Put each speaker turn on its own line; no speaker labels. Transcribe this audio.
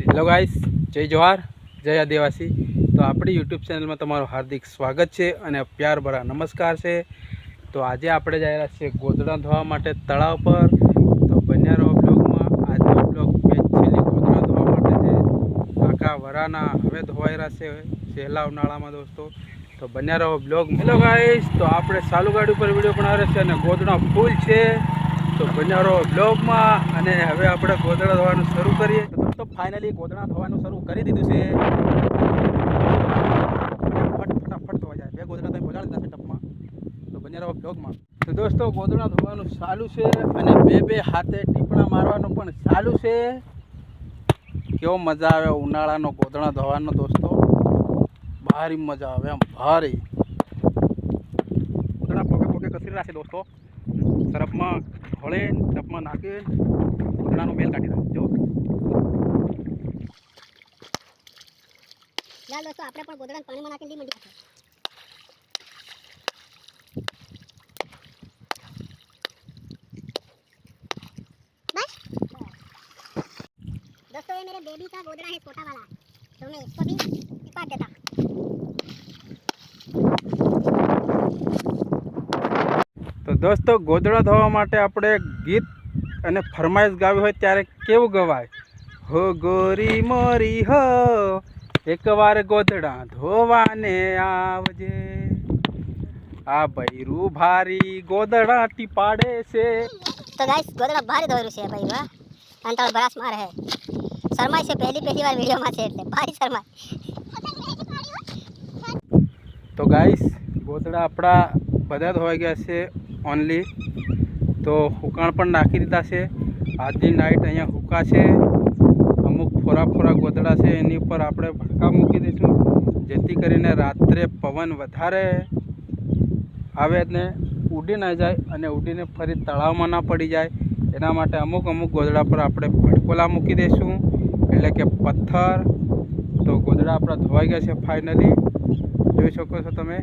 Hello guys જય જવાહર. જય આદિવાસી. તો આપણી યુટ્યુબ ચેનલમાં તમારું હાર્દિક સ્વાગત છે અને પ્યાર ભરા નમસ્કાર છે. તો આજે આપણે જઈ રહ્યા છીએ ગોદડા ધોવા માટે તળાવ પર. તો બન્યા રહો બ્લોગમાં આજનો બ્લોગ સ્પેશિયલી ગોદડા ધોવા માટે છે. આખા વરાના હવે રહ્યા છે. સહેલા ઉનાળામાં દોસ્તો. તો બન્યા રહો બ્લોગ હેલો ગાઈસ તો આપણે સાલુ ગાડી ઉપર વીડિયો પણ રહ્યા છે અને ગોદડા ફૂલ છે. તો બન્યા રહો બ્લોગમાં અને હવે આપણે ગોદડા ધોવાનું શરૂ કરીએ. તો ફાઇનલી ગોદણા ધોવાનું શરૂ કરી દીધું છે. ફટાફટ ફટાફટ ધોવા જાય. બે ગોદડા તમે બોલાડી દીધા ટપમાં. તો બન્યા રહો દોસ્તો ગોદણા ધોવાનું ચાલુ છે અને બે બે હાથે ટીપણા મારવાનું પણ ચાલુ છે. કેવો મજા આવે ઉનાળાનો ગોદણા ધોવાનો દોસ્તો. ભારી મજા આવે આમ, ભારી. ગોદણા પોકે પોકે કસરી રાખે દોસ્તો. સરફમાં હળે ટપમાં નાખી. ગોદણાનો મેલ કાઢી નાખે જો
ચાલ દોસ્તો આપણે પણ ગોદડાને પાણીમાં નાખીને લી મંડી નાખીએ. बस दोस्तों ये मेरे बेबी का गोदड़ा है छोटा वाला तो मैं इसको भी टिपा देता
તો દોસ્તો ગોદડા ધોવા માટે આપણે ગીત અને ફરમાઈશ ગાવી હોય ત્યારે કેવું ગવાય હો ગોરી મોરી હો એકવાર ગોધડા ધોવાને આવજે. આ ભૈરું ભારી ગોધડા ટીપાડે છે.
તો ગાઈસ ગોધડા ભારે દોર્યું છે ભાઈ વાહ અંતળ બરાસ માર હે. શર્માય છે પહેલી પહેલી વાર વિડિયોમાં છે એટલે ભારી શર્માય.
તો ગાઈસ ગોધડા આપણા બધા ધોવાઈ ગયા છે ઓનલી તો હુકાણ પણ નાખી દીધા છે. આજની નાઇટ અહીંયા હુકા છે ફોરા ફોરા ગોદડા છે, એની ઉપર આપણે ભડકા મૂકી દઈશું. જેથી કરીને રાત્રે પવન વધારે આવે ને ઉડી ના જાય અને ઉડીને ફરી તળાવમાં ના પડી જાય. એના માટે અમુક અમુક ગોદડા પર આપણે ભડકોલા મૂકી દઈશું. એટલે કે પથ્થર. તો ગોદડા આપણા ધોવાઈ ગયા છે ફાઇનલી જોઈ શકો છો તમે.